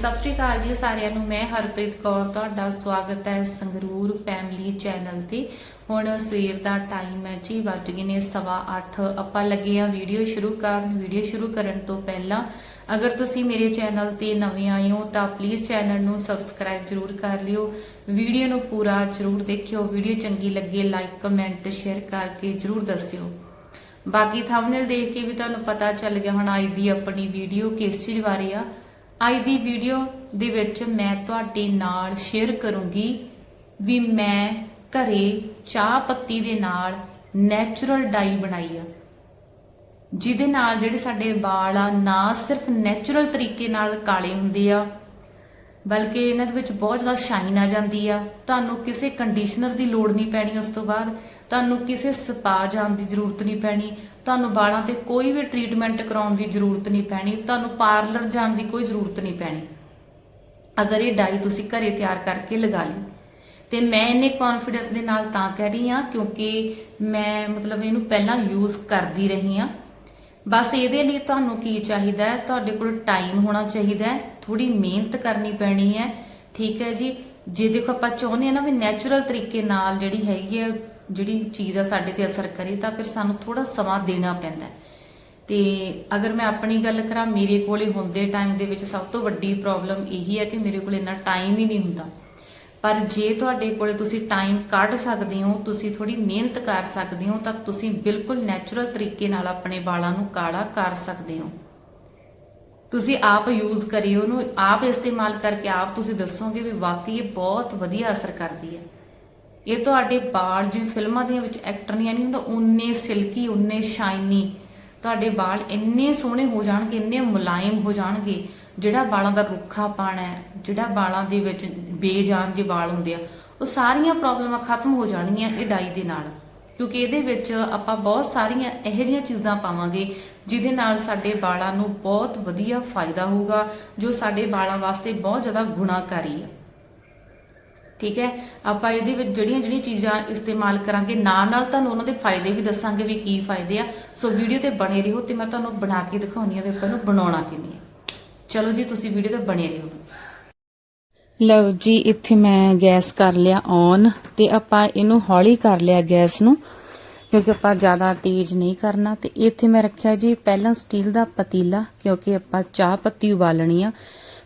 ਸਤਿ ਸ਼੍ਰੀ ਅਕਾਲ ਜੀ ਸਾਰਿਆਂ ਨੂੰ। ਮੈਂ ਹਰਪ੍ਰੀਤ ਕੌਰ, ਤੁਹਾਡਾ ਸਵਾਗਤ ਹੈ ਸੰਗਰੂਰ ਫੈਮਿਲੀ ਚੈਨਲ ਤੇ। ਹੁਣ ਸਵੇਰ ਦਾ ਟਾਈਮ ਹੈ ਜੀ, ਵੱਜ ਗਏ ਨੇ ਸਵਾ ਅੱਠ। ਆਪਾਂ ਲੱਗੇ ਆ ਵੀਡੀਓ ਸ਼ੁਰੂ ਕਰਨ। ਵੀਡੀਓ ਸ਼ੁਰੂ ਕਰਨ ਤੋਂ ਪਹਿਲਾਂ ਅਗਰ ਤੁਸੀਂ ਮੇਰੇ ਚੈਨਲ ਤੇ ਨਵੇਂ ਆਏ ਹੋ ਤਾਂ ਪਲੀਜ਼ ਚੈਨਲ ਨੂੰ ਸਬਸਕ੍ਰਾਈਬ ਜਰੂਰ ਕਰ ਲਿਓ। ਵੀਡੀਓ ਨੂੰ ਪੂਰਾ ਜਰੂਰ ਦੇਖਿਓ। ਵੀਡੀਓ ਚੰਗੀ ਲੱਗੇ ਲਾਈਕ ਕਮੈਂਟ ਸ਼ੇਅਰ ਕਰਕੇ ਜਰੂਰ ਦੱਸਿਓ। ਬਾਕੀ ਥੰਬਨੇਲ ਦੇਖ ਕੇ ਵੀ ਤੁਹਾਨੂੰ ਪਤਾ ਚੱਲ ਗਿਆ ਹੁਣ ਅੱਜ ਦੀ ਆਪਣੀ ਵੀਡੀਓ ਕਿਸ ਚੀਜ਼ ਬਾਰੇ ਆ। ਅੱਜ ਦੀ ਵੀਡੀਓ ਦੇ ਵਿੱਚ ਮੈਂ ਤੁਹਾਡੇ ਨਾਲ ਸ਼ੇਅਰ ਕਰੂੰਗੀ ਵੀ ਮੈਂ ਘਰੇ ਚਾਹ ਪੱਤੀ ਦੇ ਨਾਲ ਨੈਚੁਰਲ ਡਾਈ ਬਣਾਈ ਆ। ਜਿਹਦੇ ਨਾਲ ਜਿਹੜੇ ਸਾਡੇ ਵਾਲ ਆ ਨਾ ਸਿਰਫ ਨੈਚੁਰਲ ਤਰੀਕੇ ਨਾਲ ਕਾਲੇ ਹੁੰਦੇ ਆ ਬਲਕਿ ਇਹਨਾਂ ਦੇ ਵਿੱਚ ਬਹੁਤ ਜ਼ਿਆਦਾ ਸ਼ਾਈਨ ਆ ਜਾਂਦੀ ਆ। ਤੁਹਾਨੂੰ ਕਿਸੇ ਕੰਡੀਸ਼ਨਰ ਦੀ ਲੋੜ ਨਹੀਂ ਪੈਣੀ ਉਸ ਤੋਂ ਬਾਅਦ। ਤੁਹਾਨੂੰ ਕਿਸੇ ਸਪਾ ਜਾਣ ਦੀ ਜ਼ਰੂਰਤ ਨਹੀਂ ਪੈਣੀ। ਤੁਹਾਨੂੰ ਵਾਲਾਂ ਤੇ ਕੋਈ ਵੀ ਟ੍ਰੀਟਮੈਂਟ ਕਰਾਉਣ ਦੀ ਜ਼ਰੂਰਤ ਨਹੀਂ ਪੈਣੀ। ਤੁਹਾਨੂੰ ਪਾਰਲਰ ਜਾਣ ਦੀ ਕੋਈ ਜ਼ਰੂਰਤ ਨਹੀਂ ਪੈਣੀ। ਅਗਰ ਇਹ ਡਾਈ ਤੁਸੀਂ ਘਰੇ ਤਿਆਰ ਕਰਕੇ ਲਗਾ ਲਈ, ਤੇ ਮੈਂ ਇਹਨੇ ਕੌਨਫੀਡੈਂਸ ਦੇ ਨਾਲ ਤਾਂ ਕਹਿ ਰਹੀ ਹਾਂ, ਕਿਉਂਕਿ ਮੈਂ ਮਤਲਬ ਇਹਨੂੰ ਪਹਿਲਾਂ ਯੂਜ਼ ਕਰਦੀ ਰਹੀ ਹਾਂ। ਬਸ ਇਹਦੇ ਲਈ ਤੁਹਾਨੂੰ ਕੀ ਚਾਹੀਦਾ ਹੈ? ਤੁਹਾਡੇ ਕੋਲ ਟਾਈਮ ਹੋਣਾ ਚਾਹੀਦਾ ਹੈ। ਥੋੜੀ ਮਿਹਨਤ ਕਰਨੀ ਪੈਣੀ ਹੈ। ਠੀਕ ਹੈ ਜੀ। ਜੇ ਦੇਖੋ ਆਪਾਂ ਚਾਹੁੰਦੇ ਆ ਨਾ ਵੀ ਨੈਚੁਰਲ ਤਰੀਕੇ ਨਾਲ ਜਿਹੜੀ ਹੈਗੀ ਹੈ, ਜਿਹੜੀ ਚੀਜ਼ ਆ ਸਾਡੇ ਤੇ ਅਸਰ ਕਰੇ, ਤਾਂ ਫਿਰ ਸਾਨੂੰ ਥੋੜਾ ਸਮਾਂ ਦੇਣਾ ਪੈਂਦਾ ਹੈ। ਤੇ ਅਗਰ ਮੈਂ ਆਪਣੀ ਗੱਲ ਕਰਾਂ, ਮੇਰੇ ਕੋਲੇ ਹੁੰਦੇ ਟਾਈਮ ਦੇ ਵਿੱਚ ਸਭ ਤੋਂ ਵੱਡੀ ਪ੍ਰੋਬਲਮ ਇਹੀ ਹੈ ਕਿ ਮੇਰੇ ਕੋਲ ਇੰਨਾ ਟਾਈਮ ਹੀ ਨਹੀਂ ਹੁੰਦਾ। ਪਰ ਜੇ ਤੁਹਾਡੇ ਕੋਲੇ ਤੁਸੀਂ ਟਾਈਮ ਕੱਢ ਸਕਦੇ ਹੋ, ਤੁਸੀਂ ਥੋੜੀ ਮਿਹਨਤ ਕਰ ਸਕਦੇ ਹੋ, ਤਾਂ ਤੁਸੀਂ ਬਿਲਕੁਲ ਨੈਚੁਰਲ ਤਰੀਕੇ ਨਾਲ ਆਪਣੇ ਵਾਲਾਂ ਨੂੰ ਕਾਲਾ ਕਰ ਸਕਦੇ ਹੋ। ਤੁਸੀਂ ਆਪ ਯੂਜ਼ ਕਰਿਓ ਉਹਨੂੰ, ਆਪ ਇਸਤੇਮਾਲ ਕਰਕੇ ਆਪ ਤੁਸੀਂ ਦੱਸੋਗੇ ਵੀ ਵਾਕਈ ਇਹ ਬਹੁਤ ਵਧੀਆ ਅਸਰ ਕਰਦੀ ਹੈ। ਇਹ ਤੁਹਾਡੇ ਵਾਲ ਜਿਵੇਂ ਫਿਲਮਾਂ ਦੇ ਵਿੱਚ ਐਕਟਰ ਨਹੀਂ ਹੁੰਦਾ, ਉਨੇ ਸਿਲਕੀ ਉਨੇ ਸ਼ਾਈਨੀ ਤੁਹਾਡੇ ਵਾਲ ਇੰਨੇ ਸੋਹਣੇ ਹੋ ਜਾਣਗੇ, ਇੰਨੇ ਮੁਲਾਇਮ ਹੋ ਜਾਣਗੇ, ਜਿਹੜਾ ਵਾਲਾਂ ਦਾ ਰੁੱਖਾਪਣ ਹੈ, ਜਿਹੜਾ ਵਾਲਾਂ ਦੇ ਵਿੱਚ ਬੇਜਾਨ ਦੇ ਵਾਲ ਹੁੰਦੇ ਆ, ਉਹ ਸਾਰੀਆਂ ਪ੍ਰੋਬਲਮਾਂ ਖਤਮ ਹੋ ਜਾਣਗੀਆਂ ਇਹ ਡਾਈ ਦੇ ਨਾਲ। ਕਿਉਂਕਿ ਇਹਦੇ ਵਿੱਚ ਆਪਾਂ ਬਹੁਤ ਸਾਰੀਆਂ ਇਹੋ ਜਿਹੀਆਂ ਚੀਜ਼ਾਂ ਪਾਵਾਂਗੇ, ਜਿਹਦੇ ਨਾਲ ਸਾਡੇ ਵਾਲਾਂ ਨੂੰ ਬਹੁਤ ਵਧੀਆ ਫਾਇਦਾ ਹੋਊਗਾ, ਜੋ ਸਾਡੇ ਵਾਲਾਂ ਵਾਸਤੇ ਬਹੁਤ ਜ਼ਿਆਦਾ ਗੁਣਾਕਾਰੀ ਹੈ ਠੀਕ ਹੈ? ਆਪਾਂ ਇਹਦੇ ਵਿੱਚ ਜਿਹੜੀਆਂ ਜਿਹੜੀਆਂ ਚੀਜ਼ਾਂ ਇਸਤੇਮਾਲ ਕਰਾਂਗੇ, ਨਾਲ ਨਾਲ ਤੁਹਾਨੂੰ ਉਹਨਾਂ ਦੇ ਫਾਇਦੇ ਵੀ ਦੱਸਾਂਗੇ ਵੀ ਕੀ ਫਾਇਦੇ ਆ। ਸੋ ਵੀਡੀਓ ਤੇ ਬਣੇ ਰਹੋ ਤੇ ਮੈਂ ਤੁਹਾਨੂੰ ਬਣਾ ਕੇ ਦਿਖਾਉਣੀ ਆ ਵੀ ਆਪਾਂ ਨੂੰ ਬਣਾਉਣਾ ਕਿਵੇਂ ਹੈ ਚਲੋ ਜੀ, ਤੁਸੀਂ ਵੀਡੀਓ ਤੇ ਬਣੇ ਰਹੋ। ਲਓ ਜੀ, ਇੱਥੇ ਮੈਂ ਗੈਸ ਕਰ ਲਿਆ ਔਨ ਤੇ ਆਪਾਂ ਇਹਨੂੰ ਹੌਲੀ ਕਰ ਲਿਆ ਗੈਸ ਨੂੰ, ਕਿਉਂਕਿ ਆਪਾਂ ਜ਼ਿਆਦਾ ਤੇਜ਼ ਨਹੀਂ ਕਰਨਾ। ਤੇ ਇੱਥੇ ਮੈਂ ਰੱਖਿਆ ਜੀ ਪਹਿਲਾਂ ਸਟੀਲ ਦਾ ਪਤੀਲਾ, ਕਿਉਂਕਿ ਆਪਾਂ ਚਾਹ ਪੱਤੀ ਉਬਾਲਣੀ ਆ।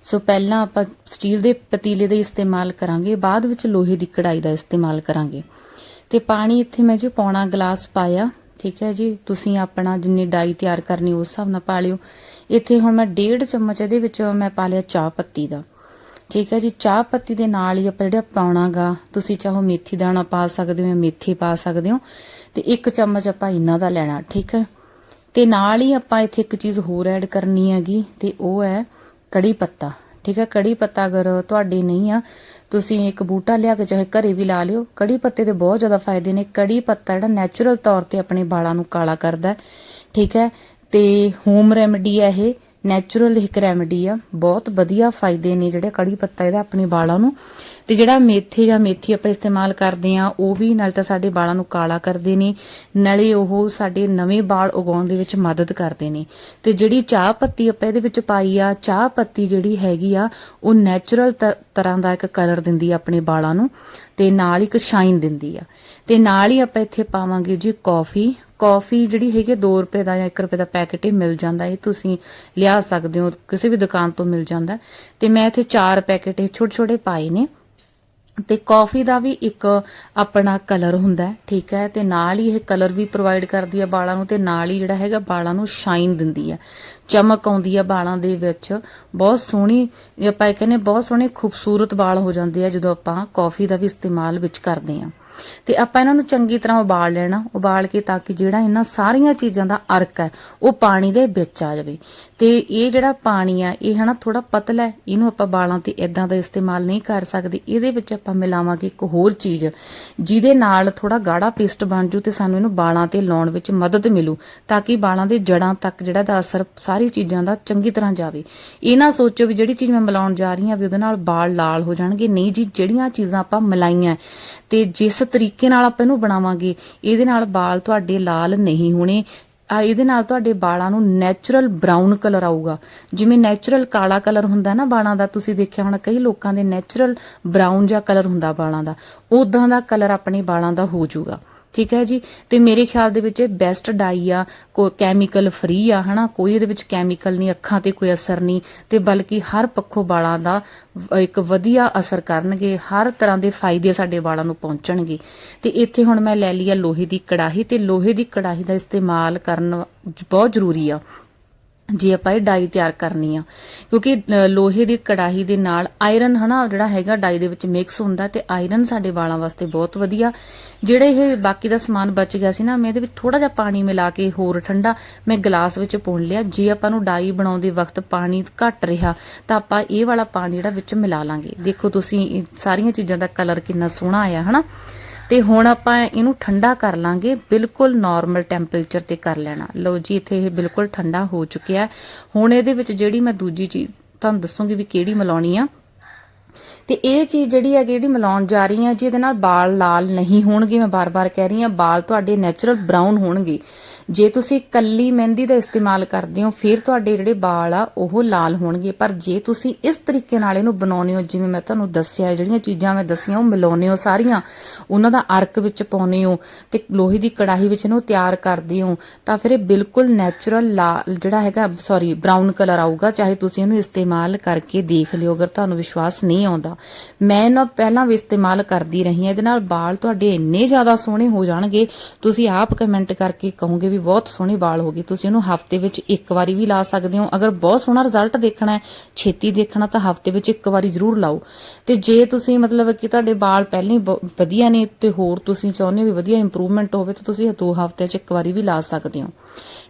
ਸੋ ਪਹਿਲਾਂ ਆਪਾਂ ਸਟੀਲ ਦੇ ਪਤੀਲੇ ਦਾ ਇਸਤੇਮਾਲ ਕਰਾਂਗੇ, ਬਾਅਦ ਵਿੱਚ ਲੋਹੇ ਦੀ ਕੜਾਈ ਦਾ ਇਸਤੇਮਾਲ ਕਰਾਂਗੇ। ਤੇ ਪਾਣੀ ਇੱਥੇ ਮੈਂ ਜੀ ਪੌਣਾ ਗਲਾਸ ਪਾਇਆ, ਠੀਕ ਹੈ ਜੀ? ਤੁਸੀਂ ਆਪਣਾ ਜਿੰਨੀ ਡਾਈ ਤਿਆਰ ਕਰਨੀ ਉਸ ਹਿਸਾਬ ਨਾਲ ਪਾ ਲਿਓ। ਇੱਥੇ ਹੁਣ ਮੈਂ ਡੇਢ ਚਮਚ ਇਹਦੇ ਵਿੱਚ ਮੈਂ ਪਾ ਲਿਆ ਚਾਹ ਪੱਤੀ ਦਾ। ਠੀਕ ਹੈ ਜੀ, ਚਾਹ ਪੱਤੀ ਦੇ ਨਾਲ ਹੀ ਆਪਾਂ ਜਿਹੜਾ ਪਾਉਣਾਗਾ ਤੁਸੀਂ ਚਾਹੋ ਮੇਥੀ ਦਾਣਾ ਪਾ ਸਕਦੇ ਹੋ ਮੇਥੀ ਪਾ ਸਕਦੇ ਹੋ, ਤੇ ਇੱਕ ਚਮਚ ਆਪਾਂ ਇਹਨਾਂ ਦਾ ਲੈਣਾ, ਠੀਕ ਹੈ। ਤੇ ਨਾਲ ਹੀ ਆਪਾਂ ਇੱਥੇ ਇੱਕ ਚੀਜ਼ ਹੋਰ ਐਡ ਕਰਨੀ ਹੈਗੀ, ਤੇ ਉਹ ਹੈ ਕੜੀ ਪੱਤਾ, ਠੀਕ ਹੈ। ਕੜੀ ਪੱਤਾ ਅਗਰ ਤੁਹਾਡੇ ਨਹੀਂ ਆ, ਤੁਸੀਂ ਇੱਕ ਬੂਟਾ ਲਿਆ ਕੇ ਚਾਹੇ ਘਰੇ ਵੀ ਲਾ ਲਿਓ, ਕੜੀ ਪੱਤੇ ਦੇ ਬਹੁਤ ਜ਼ਿਆਦਾ ਫਾਇਦੇ ਨੇ। ਕੜੀ ਪੱਤਾ ਜਿਹੜਾ ਨੈਚੁਰਲ ਤੌਰ ਤੇ ਆਪਣੇ ਵਾਲਾਂ ਨੂੰ ਕਾਲਾ ਕਰਦਾ ਠੀਕ ਹੈ। ਤੇ ਹੋਮ ਰੈਮਡੀ ਹੈ ਇਹ ਨੈਚੁਰਲ ਇੱਕ ਰੈਮਡੀ ਆ। ਬਹੁਤ ਵਧੀਆ ਫਾਇਦੇ ਨੇ ਜਿਹੜੇ ਕੜੀ ਪੱਤਾ ਇਹਦਾ ਆਪਣੇ ਵਾਲਾਂ ਨੂੰ। ਤੇ ਜਿਹੜਾ ਮੇਥੇ ਜਾਂ ਮੇਥੀ ਆਪਾਂ ਇਸਤੇਮਾਲ ਕਰਦੇ ਆ, ਉਹ ਵੀ ਨਾਲ ਤਾਂ ਸਾਡੇ ਵਾਲਾਂ ਨੂੰ ਕਾਲਾ ਕਰਦੇ ਨੇ, ਨਾਲੇ ਉਹ ਸਾਡੇ ਨਵੇਂ ਵਾਲ ਉਗਾਉਣ ਦੇ ਵਿੱਚ ਮਦਦ ਕਰਦੇ ਨੇ। ਤੇ ਜਿਹੜੀ ਚਾਹ ਪੱਤੀ ਆਪਾਂ ਇਹਦੇ ਵਿੱਚ ਪਾਈ ਆ, ਚਾਹ ਪੱਤੀ ਜਿਹੜੀ ਹੈਗੀ ਆ, ਉਹ ਨੈਚੁਰਲ ਤਰ੍ਹਾਂ ਦਾ ਇੱਕ ਕਲਰ ਦਿੰਦੀ ਆ ਆਪਣੇ ਵਾਲਾਂ ਨੂੰ ਤੇ ਨਾਲ ਇੱਕ ਸ਼ਾਈਨ ਦਿੰਦੀ ਆ। ਤੇ ਨਾਲ ਹੀ ਆਪਾਂ ਇੱਥੇ ਪਾਵਾਂਗੇ ਜੀ ਕਾਫੀ ਕਾਫੀ ਜਿਹੜੀ ਹੈਗੀ 2 ਰੁਪਏ ਦਾ ਜਾਂ 1 ਰੁਪਏ ਦਾ ਪੈਕੇਟ ਹੀ ਮਿਲ ਜਾਂਦਾ। ਇਹ ਤੁਸੀਂ ਲਿਆ ਸਕਦੇ ਹੋ, ਕਿਸੇ ਵੀ ਦੁਕਾਨ ਤੋਂ ਮਿਲ ਜਾਂਦਾ। ਤੇ ਮੈਂ ਇੱਥੇ 4 ਪੈਕੇਟ ਇਹ ਛੋਟੇ ਛੋਟੇ ਪਾਏ ਨੇ। ਤੇ ਕਾਫੀ ਦਾ ਵੀ ਇੱਕ ਆਪਣਾ ਕਲਰ ਹੁੰਦਾ ਹੈ, ਠੀਕ ਹੈ? ਤੇ ਨਾਲ ਹੀ ਇਹ ਕਲਰ ਵੀ ਪ੍ਰੋਵਾਈਡ ਕਰਦੀ ਹੈ ਵਾਲਾਂ ਨੂੰ ਤੇ ਨਾਲ ਹੀ ਜਿਹੜਾ ਹੈਗਾ ਵਾਲਾਂ ਨੂੰ ਸ਼ਾਈਨ ਦਿੰਦੀ ਹੈ। ਚਮਕ ਆਉਂਦੀ ਹੈ ਵਾਲਾਂ ਦੇ ਵਿੱਚ। ਬਹੁਤ ਸੋਹਣੀ, ਆਪਾਂ ਇਹ ਕਹਿੰਦੇ ਬਹੁਤ ਸੋਹਣੇ ਖੂਬਸੂਰਤ ਵਾਲ ਹੋ ਜਾਂਦੇ ਆ ਜਦੋਂ ਆਪਾਂ ਕਾਫੀ ਦਾ ਵੀ ਇਸਤੇਮਾਲ ਵਿੱਚ ਕਰਦੇ ਆ ਤੇ ਆਪਾਂ ਇਹਨਾਂ ਨੂੰ ਚੰਗੀ ਤਰ੍ਹਾਂ ਉਬਾਲ ਲੈਣਾ, ਉਬਾਲ ਕੇ ਤਾਂ ਕਿ ਜਿਹੜਾ ਇਹਨਾਂ ਸਾਰੀਆਂ ਚੀਜ਼ਾਂ ਦਾ ਅਰਕ ਹੈ, ਉਹ ਪਾਣੀ ਦੇ ਵਿੱਚ ਆ ਜਾਵੇ। ਤੇ ਇਹ ਜਿਹੜਾ ਪਾਣੀ ਆ ਇਹ ਹਨਾ ਥੋੜਾ ਪਤਲਾ ਹੈ, ਇਹਨੂੰ ਆਪਾਂ ਬਾਲਾਂ ਤੇ ਇਦਾਂ ਦਾ ਇਸਤੇਮਾਲ ਨਹੀਂ ਕਰ ਸਕਦੇ। ਇਹਦੇ ਵਿੱਚ ਆਪਾਂ ਮਿਲਾਵਾਂਗੇ ਇੱਕ ਹੋਰ ਚੀਜ਼, ਜਿਹਦੇ ਨਾਲ ਥੋੜਾ ਗਾੜਾ ਪੇਸਟ ਬਣ ਜੂ ਤੇ ਸਾਨੂੰ ਇਹਨੂੰ ਬਾਲਾਂ ਤੇ ਲਾਉਣ ਵਿੱਚ ਮਦਦ ਮਿਲੂ, ਤਾਂ ਕਿ ਬਾਲਾਂ ਦੇ ਜੜਾਂ ਤੱਕ ਜਿਹੜਾ ਦਾ ਅਸਰ ਸਾਰੀ ਚੀਜ਼ਾਂ ਦਾ ਚੰਗੀ ਤਰ੍ਹਾਂ ਜਾਵੇ। ਇਹ ਨਾ ਸੋਚੋ ਵੀ ਜਿਹੜੀ ਚੀਜ਼ ਮੈਂ ਮਿਲਾਉਣ ਜਾ ਰਹੀ ਹਾਂ ਵੀ ਉਹਦੇ ਨਾਲ ਬਾਲ ਲਾਲ ਹੋ ਜਾਣਗੇ। ਨਹੀਂ ਜੀ, ਜਿਹੜੀਆਂ ਚੀਜ਼ਾਂ ਆਪਾਂ ਮਿਲਾਈਆਂ, ਤੇ ਜਿਸ ਤਰੀਕੇ ਨਾਲ ਆਪਾਂ ਇਹਨੂੰ ਬਣਾਵਾਂਗੇ। ਇਹਦੇ ਨਾਲ ਵਾਲ ਤੁਹਾਡੇ ਲਾਲ ਨਹੀਂ ਹੋਣੇ। ਇਹਦੇ ਨਾਲ ਤੁਹਾਡੇ ਵਾਲਾਂ ਨੂੰ ਨੈਚੁਰਲ ਬਰਾਊਨ ਕਲਰ ਆਊਗਾ। ਜਿਵੇਂ ਨੈਚੁਰਲ ਕਾਲਾ ਕਲਰ ਹੁੰਦਾ ਨਾ ਵਾਲਾਂ ਦਾ, ਤੁਸੀਂ ਦੇਖਿਆ ਹੋਣਾ ਕਈ ਲੋਕਾਂ ਦੇ ਨੈਚੁਰਲ ਬਰਾਊਨ ਜਿਹਾ ਕਲਰ ਹੁੰਦਾ ਵਾਲਾਂ ਦਾ। ਉਦਾਂ ਦਾ ਕਲਰ ਆਪਣੇ ਵਾਲਾਂ ਦਾ ਹੋ ਜਾਊਗਾ। ਠੀਕ ਹੈ ਜੀ? ਤੇ ਮੇਰੇ ਖਿਆਲ ਦੇ ਵਿੱਚ ਇਹ ਬੈਸਟ ਡਾਈ ਆ, ਕੋ ਕੈਮੀਕਲ ਫ੍ਰੀ ਆ, ਹਨਾ? ਕੋਈ ਇਹਦੇ ਵਿੱਚ ਕੈਮੀਕਲ ਨਹੀਂ, ਅੱਖਾਂ ਤੇ ਕੋਈ ਅਸਰ ਨਹੀਂ, ਤੇ ਬਲਕਿ ਹਰ ਪੱਖੋਂ ਵਾਲਾਂ ਦਾ ਇੱਕ ਵਧੀਆ ਅਸਰ ਕਰਨਗੇ, ਹਰ ਤਰ੍ਹਾਂ ਦੇ ਫਾਇਦੇ ਸਾਡੇ ਵਾਲਾਂ ਨੂੰ ਪਹੁੰਚਣਗੇ। ਤੇ ਇੱਥੇ ਹੁਣ ਮੈਂ ਲੈ ਲਈ ਆ ਲੋਹੇ ਦੀ ਕੜਾਹੀ, ਤੇ ਲੋਹੇ ਦੀ ਕੜਾਹੀ ਦਾ ਇਸਤੇਮਾਲ ਕਰਨ ਬਹੁਤ ਜ਼ਰੂਰੀ ਆ। ਜੇ ਆਪਾਂ ਇਹ ਡਾਈ ਤਿਆਰ ਕਰਨੀ ਆ, ਕਿਉਂਕਿ ਲੋਹੇ ਦੀ ਕੜਾਹੀ ਦੇ ਨਾਲ ਆਇਰਨ ਹਨਾ, ਜਿਹੜਾ ਹੈਗਾ ਡਾਈ ਦੇ ਵਿੱਚ ਮਿਕਸ ਹੁੰਦਾ ਤੇ ਆਇਰਨ ਸਾਡੇ ਵਾਲਾਂ ਵਾਸਤੇ ਬਹੁਤ ਵਧੀਆ। ਜਿਹੜੇ ਇਹ ਬਾਕੀ ਦਾ ਸਮਾਨ ਬਚ ਗਿਆ ਸੀ ਨਾ, ਮੈਂ ਇਹਦੇ ਵਿੱਚ ਥੋੜਾ ਜਿਹਾ ਪਾਣੀ ਮਿਲਾ ਕੇ ਹੋਰ ਠੰਡਾ ਮੈਂ ਗਲਾਸ ਵਿੱਚ ਪੁਣ ਲਿਆ। ਜੇ ਆਪਾਂ ਨੂੰ ਡਾਈ ਬਣਾਉਂਦੇ ਵਕਤ ਪਾਣੀ ਘੱਟ ਰਿਹਾ, ਤਾਂ ਆਪਾਂ ਇਹ ਵਾਲਾ ਪਾਣੀ ਜਿਹੜਾ ਵਿੱਚ ਮਿਲਾ ਲਾਂਗੇ। ਦੇਖੋ ਤੁਸੀਂ ਸਾਰੀਆਂ ਚੀਜ਼ਾਂ ਦਾ ਕਲਰ ਕਿੰਨਾ ਸੋਹਣਾ ਆਇਆ, ਹਨਾ? ਤੇ ਹੁਣ ਆਪਾਂ ਇਹਨੂੰ ਠੰਡਾ ਕਰ ਲਾਂਗੇ, ਬਿਲਕੁਲ ਨਾਰਮਲ ਟੈਂਪਰੇਚਰ ਤੇ ਕਰ ਲੈਣਾ। ਲਓ ਜੀ, ਇੱਥੇ ਇਹ ਬਿਲਕੁਲ ਠੰਡਾ ਹੋ ਚੁੱਕਿਆ ਹੁਣ ਇਹਦੇ ਵਿੱਚ ਜਿਹੜੀ ਮੈਂ ਦੂਜੀ ਚੀਜ਼ ਤੁਹਾਨੂੰ ਦੱਸੂਗੀ ਵੀ ਕਿਹੜੀ ਮਿਲਾਉਣੀ ਆ। ਤੇ ਇਹ ਚੀਜ਼ ਜਿਹੜੀ ਹੈ ਜਿਹੜੀ ਮਿਲਾਉਣ ਜਾ ਰਹੀ ਹਾਂ ਜਿਹਦੇ ਨਾਲ ਵਾਲ ਲਾਲ ਨਹੀਂ ਹੋਣਗੇ, ਮੈਂ ਬਾਰ-ਬਾਰ ਕਹਿ ਰਹੀ ਹਾਂ ਵਾਲ ਤੁਹਾਡੇ ਨੈਚੁਰਲ ਬਰਾਊਨ ਹੋਣਗੇ। ਜੇ ਤੁਸੀਂ ਕੱਲੀ ਮਹਿੰਦੀ ਦਾ ਇਸਤੇਮਾਲ ਕਰਦੇ ਹੋ, ਫਿਰ ਤੁਹਾਡੇ ਜਿਹੜੇ ਵਾਲ ਆ, ਉਹ ਲਾਲ ਹੋਣਗੇ। ਪਰ ਜੇ ਤੁਸੀਂ ਇਸ ਤਰੀਕੇ ਨਾਲ ਇਹਨੂੰ ਬਣਾਉਨੇ ਹੋ, ਜਿਵੇਂ ਮੈਂ ਤੁਹਾਨੂੰ ਦੱਸਿਆ, ਜਿਹੜੀਆਂ ਚੀਜ਼ਾਂ ਮੈਂ ਦੱਸੀਆਂ, ਉਹ ਮਿਲਾਉਨੇ ਹੋ ਸਾਰੀਆਂ, ਉਹਨਾਂ ਦਾ ਅਰਕ ਵਿੱਚ ਪਾਉਨੇ ਹੋ ਤੇ ਲੋਹੇ ਦੀ ਕੜਾਹੀ ਵਿੱਚ ਇਹਨੂੰ ਤਿਆਰ ਕਰਦੇ ਹੋ, ਤਾਂ ਫਿਰ ਇਹ ਬਿਲਕੁਲ ਨੈਚੁਰਲ ਲਾਲ ਜਿਹੜਾ ਹੈਗਾ ਸੌਰੀ ਬਰਾਊਨ ਕਲਰ ਆਊਗਾ, ਚਾਹੇ ਤੁਸੀਂ ਇਹਨੂੰ ਇਸਤੇਮਾਲ ਕਰਕੇ ਦੇਖ ਲਿਓ, ਅਗਰ ਤੁਹਾਨੂੰ ਵਿਸ਼ਵਾਸ ਨਹੀਂ ਆਉਂਦਾ। ਮੈਂ ਇਹਨਾਂ ਪਹਿਲਾਂ ਵੀ ਇਸਤੇਮਾਲ ਕਰਦੀ ਰਹੀ ਹਾਂ, ਇਹਦੇ ਨਾਲ ਵਾਲ ਤੁਹਾਡੇ ਇੰਨੇ ਜ਼ਿਆਦਾ ਸੋਹਣੇ ਹੋ ਜਾਣਗੇ, ਤੁਸੀਂ ਆਪ ਕਮੈਂਟ ਕਰਕੇ ਕਹੋਗੇ ਵੀ ਬਹੁਤ ਸੋਹਣੇ ਵਾਲ ਹੋ ਗਏ ਤੁਸੀਂ ਇਹਨੂੰ ਹਫ਼ਤੇ ਵਿੱਚ ਇੱਕ ਵਾਰੀ ਵੀ ਲਾ ਸਕਦੇ ਹੋ। ਅਗਰ ਬਹੁਤ ਸੋਹਣਾ ਰਿਜ਼ਲਟ ਦੇਖਣਾ ਹੈ, ਛੇਤੀ ਦੇਖਣਾ, ਤਾਂ ਹਫ਼ਤੇ ਵਿੱਚ ਇੱਕ ਵਾਰੀ ਜ਼ਰੂਰ ਲਾਓ। ਤੇ ਜੇ ਤੁਸੀਂ ਮਤਲਬ ਕਿ ਤੁਹਾਡੇ ਵਾਲ ਪਹਿਲਾਂ ਹੀ ਵਧੀਆ ਨੇ ਤੇ ਹੋਰ ਤੁਸੀਂ ਚਾਹੁੰਦੇ ਹੋ ਵੀ ਵਧੀਆ ਇੰਪਰੂਵਮੈਂਟ ਹੋਵੇ, ਤਾਂ ਤੁਸੀਂ ਦੋ ਹਫ਼ਤਿਆਂ 'ਚ ਇੱਕ ਵਾਰੀ ਵੀ ਲਾ ਸਕਦੇ ਹੋ।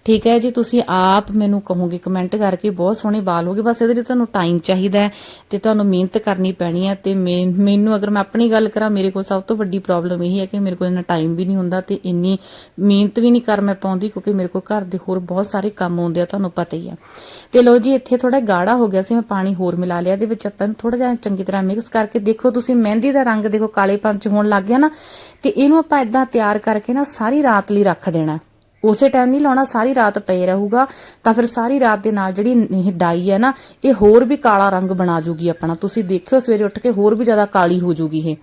ਠੀਕ ਹੈ ਜੀ, ਤੁਸੀਂ ਆਪ ਮੈਨੂੰ ਕਹੋਗੇ ਕਮੈਂਟ ਕਰਕੇ ਬਹੁਤ ਸੋਹਣੇ ਵਾਲ ਹੋਗੇ, ਬਸ ਇਹਦੇ ਲਈ ਤੁਹਾਨੂੰ ਟਾਈਮ ਚਾਹੀਦਾ ਹੈ ਤੇ ਤੁਹਾਨੂੰ ਮਿਹਨਤ ਕਰਨੀ ਪੈਣੀ ਹੈ ਤੇ ਮੈਂ- ਮੈਨੂੰ ਅਗਰ ਮੈਂ ਆਪਣੀ ਗੱਲ ਕਰਾਂ, ਮੇਰੇ ਕੋਲ ਸਭ ਤੋਂ ਵੱਡੀ ਪ੍ਰੋਬਲਮ ਇਹੀ ਹੈ ਕਿ ਮੇਰੇ ਕੋਲ ਇੰਨਾ ਟਾਈਮ ਵੀ ਨਹੀਂ ਹੁੰਦਾ ਤੇ ਇੰਨੀ ਮਿਹਨਤ ਵੀ ਨਹੀਂ ਕਰ ਮੈਂ ਪਾਉਂਦੀ ਕਿਉਂਕਿ ਮੇਰੇ ਕੋਲ ਘਰ ਦੇ ਹੋਰ ਬਹੁਤ ਸਾਰੇ ਕੰਮ ਆਉਂਦੇ ਆ, ਤੁਹਾਨੂੰ ਪਤਾ ਹੀ ਆ ਤੇ ਲੋ ਜੀ, ਇੱਥੇ ਥੋੜਾ ਗਾੜਾ ਹੋ ਗਿਆ ਸੀ, ਮੈਂ ਪਾਣੀ ਹੋਰ ਮਿਲਾ ਲਿਆ, ਇਹਦੇ ਵਿੱਚ ਆਪਾਂ ਨੂੰ ਥੋੜਾ ਜਿਹਾ ਚੰਗੀ ਤਰ੍ਹਾਂ ਮਿਕਸ ਕਰਕੇ ਦੇਖੋ, ਤੁਸੀਂ ਮਹਿੰਦੀ ਦਾ ਰੰਗ ਦੇਖੋ, ਕਾਲੇ ਪੰਚ ਹੋਣ ਲੱਗ ਗਿਆ ਨਾ, ਤੇ ਇਹਨੂੰ ਆਪਾਂ ਇਦਾਂ ਤਿਆਰ ਕਰਕੇ ਨਾ ਸਾਰੀ ਰਾਤ ਲਈ ਰੱਖ ਦੇਣਾ। ਉਸੇ ਟਾਈਮ ਨਹੀਂ ਲਾਉਣਾ, ਸਾਰੀ ਰਾਤ ਪਏ ਰਹੂਗਾ। ਤਾਂ ਫਿਰ ਸਾਰੀ ਰਾਤ ਦੇ ਨਾਲ ਜਿਹੜੀ ਇਹ ਡਾਈ ਹੈ ਨਾ, ਇਹ ਹੋਰ ਵੀ ਕਾਲਾ ਰੰਗ ਬਣਾ ਜੂਗੀ ਆਪਣਾ। ਤੁਸੀਂ ਦੇਖਿਓ ਸਵੇਰੇ ਉੱਠ ਕੇ ਹੋਰ ਵੀ ਜ਼ਿਆਦਾ ਕਾਲੀ ਹੋ ਜੂਗੀ ਇਹ।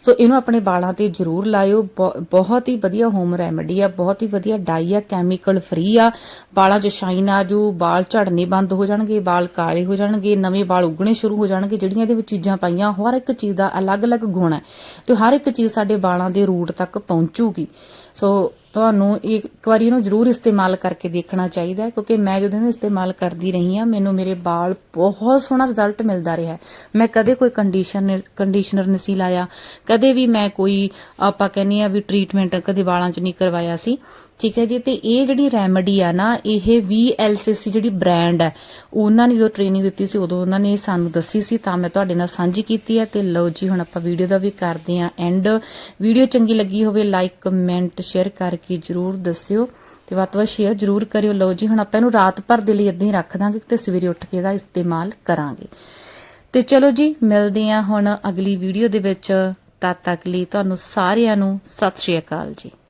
ਸੋ ਇਹਨੂੰ ਆਪਣੇ ਵਾਲਾਂ ਤੇ ਜ਼ਰੂਰ ਲਾਇਓ। ਬਹੁਤ ਹੀ ਵਧੀਆ ਹੋਮ ਰੈਮੇਡੀ ਆ, ਬਹੁਤ ਹੀ ਵਧੀਆ ਡਾਈ ਆ ਕੈਮੀਕਲ ਫ੍ਰੀ ਆ। ਵਾਲਾਂ 'ਚ ਸ਼ਾਈਨ ਆ ਜੂ, ਵਾਲ ਝੜਨੇ ਬੰਦ ਹੋ ਜਾਣਗੇ, ਵਾਲ ਕਾਲੇ ਹੋ ਜਾਣਗੇ, ਨਵੇਂ ਵਾਲ ਉੱਗਣੇ ਸ਼ੁਰੂ ਹੋ ਜਾਣਗੇ, ਜਿਹੜੀਆਂ ਇਹਦੇ ਵਿੱਚ ਚੀਜ਼ਾਂ ਪਾਈਆਂ, ਹਰ ਇੱਕ ਚੀਜ਼ ਦਾ ਅਲੱਗ-ਅਲੱਗ ਗੁਣ ਹੈ। ਤੇ ਹਰ ਇੱਕ ਚੀਜ਼ ਸਾਡੇ ਵਾਲਾਂ ਦੇ ਰੂਟ ਤੱਕ ਪਹੁੰਚੂਗੀ। ਸੋ ਤੁਹਾਨੂੰ ਇੱਕ ਵਾਰੀ ਇਹਨੂੰ ਜ਼ਰੂਰ ਇਸਤੇਮਾਲ ਕਰਕੇ ਦੇਖਣਾ ਚਾਹੀਦਾ ਹੈ, ਕਿਉਂਕਿ ਮੈਂ ਜਦੋਂ ਇਹਨੂੰ ਇਸਤੇਮਾਲ ਕਰਦੀ ਰਹੀ ਹਾਂ, ਮੈਨੂੰ ਮੇਰੇ ਵਾਲ ਬਹੁਤ ਸੋਹਣਾ ਰਿਜ਼ਲਟ ਮਿਲਦਾ ਰਿਹਾ ਮੈਂ ਕਦੇ ਕੋਈ ਕੰਡੀਸ਼ਨਰ ਕੰਡੀਸ਼ਨਰ ਨਹੀਂ ਸੀ ਲਾਇਆ, ਕਦੇ ਵੀ ਮੈਂ ਕੋਈ ਆਪਾਂ ਕਹਿੰਦੇ ਆ ਵੀ ਟ੍ਰੀਟਮੈਂਟ ਕਦੇ ਵਾਲਾਂ 'ਚ ਨਹੀਂ ਕਰਵਾਇਆ ਸੀ। ਠੀਕ ਹੈ ਜੀ, ਤੇ ਇਹ ਜਿਹੜੀ ਰੈਮਡੀ ਆ ਨਾ, ਇਹ VLCC ਜਿਹੜੀ ਬ੍ਰਾਂਡ ਹੈ ਉਹਨਾਂ ਨੇ ਜੋ ਟ੍ਰੇਨਿੰਗ ਦਿੱਤੀ ਸੀ, ਉਦੋਂ ਉਹਨਾਂ ਨੇ ਸਾਨੂੰ ਦੱਸੀ ਸੀ, ਤਾਂ ਮੈਂ ਤੁਹਾਡੇ ਨਾਲ ਸਾਂਝੀ ਕੀਤੀ ਹੈ, ਤੇ ਲਓ ਜੀ, ਹੁਣ ਆਪਾਂ ਵੀਡੀਓ ਦਾ ਵੀ ਕਰਦੇ ਹਾਂ ਐਂਡ ਵੀਡੀਓ ਚੰਗੀ ਲੱਗੀ ਹੋਵੇ ਲਾਈਕ ਕਮੈਂਟ ਸ਼ੇਅਰ ਕਰਕੇ ਜਰੂਰ ਦੱਸਿਓ, ਤੇ ਵੱਧ ਤੋਂ ਵੱਧ ਸ਼ੇਅਰ ਜਰੂਰ ਕਰਿਓ। ਲਓ ਜੀ, ਹੁਣ ਆਪਾਂ ਇਹਨੂੰ ਰਾਤ ਭਰ ਦੇ ਲਈ ਇਦਾਂ ਹੀ ਰੱਖ ਦਾਂਗੇ ਤੇ ਸਵੇਰੇ ਉੱਠ ਕੇ ਇਹਦਾ ਇਸਤੇਮਾਲ ਕਰਾਂਗੇ। ਤੇ ਚਲੋ ਜੀ, ਮਿਲਦੇ ਹਾਂ ਹੁਣ ਅਗਲੀ ਵੀਡੀਓ ਦੇ ਵਿੱਚ। ਤਦ ਤੱਕ ਲਈ ਤੁਹਾਨੂੰ ਸਾਰਿਆਂ ਨੂੰ ਸਤਿ ਸ਼੍ਰੀ ਅਕਾਲ ਜੀ।